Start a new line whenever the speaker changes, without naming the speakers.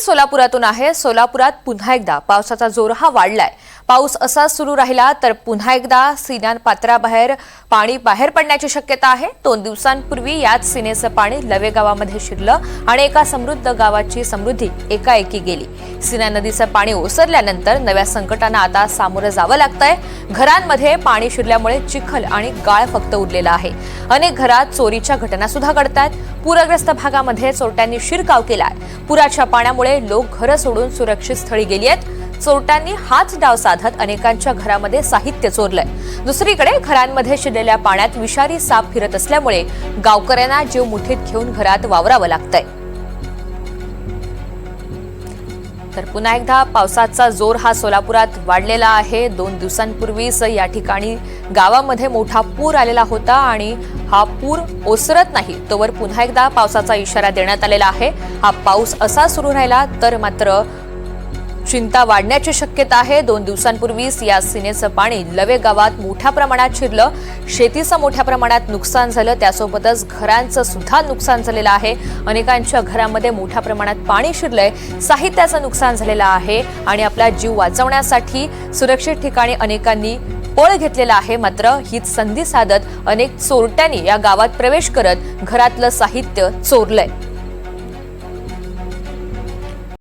सोलापुरातून आहे. सोलापुरात पुन्हा एकदा पावसाचा जोर हा वाढलाय. पाऊस असा सुरू राहिला तर पुन्हा एकदा सिन्यान पात्राबाहेर पाणी बाहेर पडण्याची शक्यता आहे. दोन दिवसांपूर्वी याच सिनेचं पाणी लवे गावामध्ये शिरलं आणि एका समृद्ध गावाची समृद्धी एकाएकी गेली. सिना नदीचं पाणी ओसरल्यानंतर नव्या संकटांना आता सामोरं जावं लागतंय. घरांमध्ये पाणी शिरल्यामुळे चिखल आणि गाळ फक्त उरलेला आहे. अनेक घरात चोरीच्या घटना सुद्धा घडतात पूरग्रस्त भागामध्ये चोरट्यांनी शिरकाव केलाय. पुराच्या पाण्यामुळे लोक घरं सोडून सुरक्षित स्थळी गेली आहेत. चोरट्यांनी हाच डाव साधत अनेकांच्या घरामध्ये साहित्य चोरलंय. दुसरीकडे घरांमध्ये शिरलेल्या पाण्यात विषारी साप फिरत असल्यामुळे गावकऱ्यांना जीव मुठीत घेऊन घरात वावरावं लागतंय. तर पुन्हा एकदा पावसाचा जोर हा सोलापुरात वाढलेला आहे. दोन दिवसांपूर्वीच या ठिकाणी गावामध्ये मोठा पूर आलेला होता आणि हा पूर ओसरत नाही तोवर पुन्हा एकदा पावसाचा इशारा देण्यात आलेला आहे. हा पाऊस असा सुरू राहिला तर मात्र चिंता वाढण्याची शक्यता आहे. दोन दिवसांपूर्वीच या सिनेचं पाणी लवे गावात मोठ्या प्रमाणात शिरलं. शेतीचं मोठ्या प्रमाणात नुकसान झालं. त्यासोबतच घरांचं सुद्धा नुकसान झालेलं आहे. अनेकांच्या घरामध्ये मोठ्या प्रमाणात पाणी शिरलंय. साहित्याचं नुकसान झालेलं आहे आणि आपला जीव वाचवण्यासाठी सुरक्षित ठिकाणी अनेकांनी पळ घेतलेला आहे. मात्र हीच संधी साधत अनेक चोरट्यांनी या गावात प्रवेश करत घरातलं साहित्य चोरलंय.